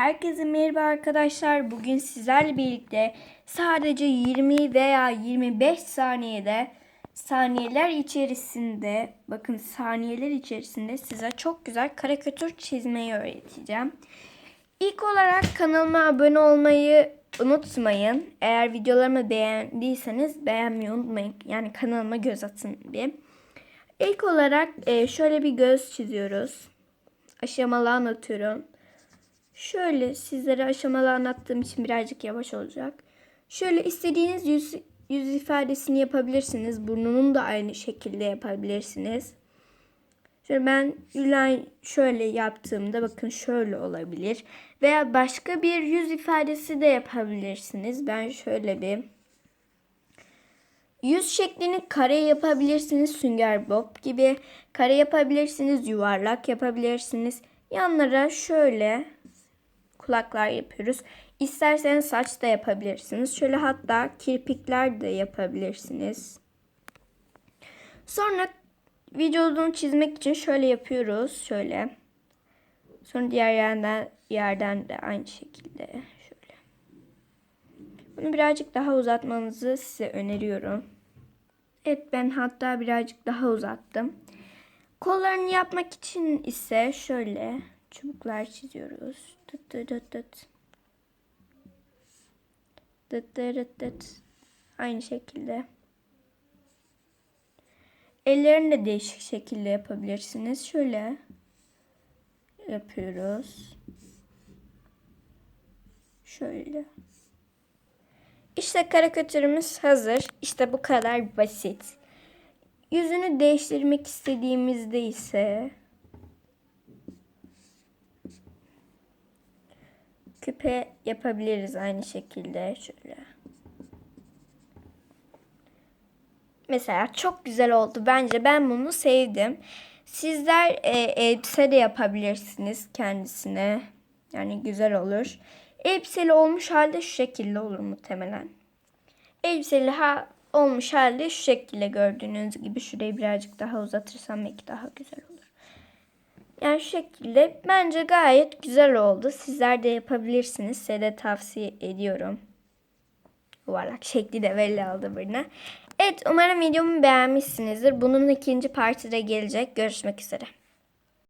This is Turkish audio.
Herkese merhaba arkadaşlar. Bugün sizlerle birlikte sadece 20 veya 25 saniyede saniyeler içerisinde bakın saniyeler içerisinde size çok güzel karikatür çizmeyi öğreteceğim. İlk olarak kanalıma abone olmayı unutmayın. Eğer videolarımı beğendiyseniz beğenmeyi unutmayın. Yani kanalıma göz atın bir. İlk olarak e, şöyle bir göz çiziyoruz. Aşamalı anlatıyorum. Şöyle sizlere aşamalı anlattığım için birazcık yavaş olacak. Şöyle istediğiniz yüz, yüz ifadesini yapabilirsiniz. Burnunun da aynı şekilde yapabilirsiniz. Şöyle ben line şöyle yaptığımda bakın şöyle olabilir. Veya başka bir yüz ifadesi de yapabilirsiniz. Ben şöyle bir Yüz şeklini kare yapabilirsiniz. Sünger bob gibi kare yapabilirsiniz. Yuvarlak yapabilirsiniz. Yanlara şöyle kulaklar yapıyoruz. İsterseniz saç da yapabilirsiniz. Şöyle hatta kirpikler de yapabilirsiniz. Sonra vücudunu çizmek için şöyle yapıyoruz. Şöyle. Sonra diğer yerden yerden de aynı şekilde şöyle. Bunu birazcık daha uzatmanızı size öneriyorum. Evet ben hatta birazcık daha uzattım. Kollarını yapmak için ise şöyle çubuklar çiziyoruz. Tıt tıt tıt. Tıt tıt tıt tıt. Aynı şekilde. Ellerini de değişik şekilde yapabilirsiniz. Şöyle yapıyoruz. Şöyle. İşte karikatürümüz hazır. İşte bu kadar basit. Yüzünü değiştirmek istediğimizde ise küpe yapabiliriz aynı şekilde şöyle. Mesela çok güzel oldu bence. Ben bunu sevdim. Sizler e, elbise de yapabilirsiniz kendisine. Yani güzel olur. Elbiseli olmuş halde şu şekilde olur muhtemelen. Elbiseli ha olmuş halde şu şekilde gördüğünüz gibi şurayı birazcık daha uzatırsam belki daha güzel olur. Yani şu şekilde bence gayet güzel oldu. Sizler de yapabilirsiniz. Size de tavsiye ediyorum. Yuvarlak şekli de belli oldu birine. Evet umarım videomu beğenmişsinizdir. Bunun ikinci parti de gelecek. Görüşmek üzere.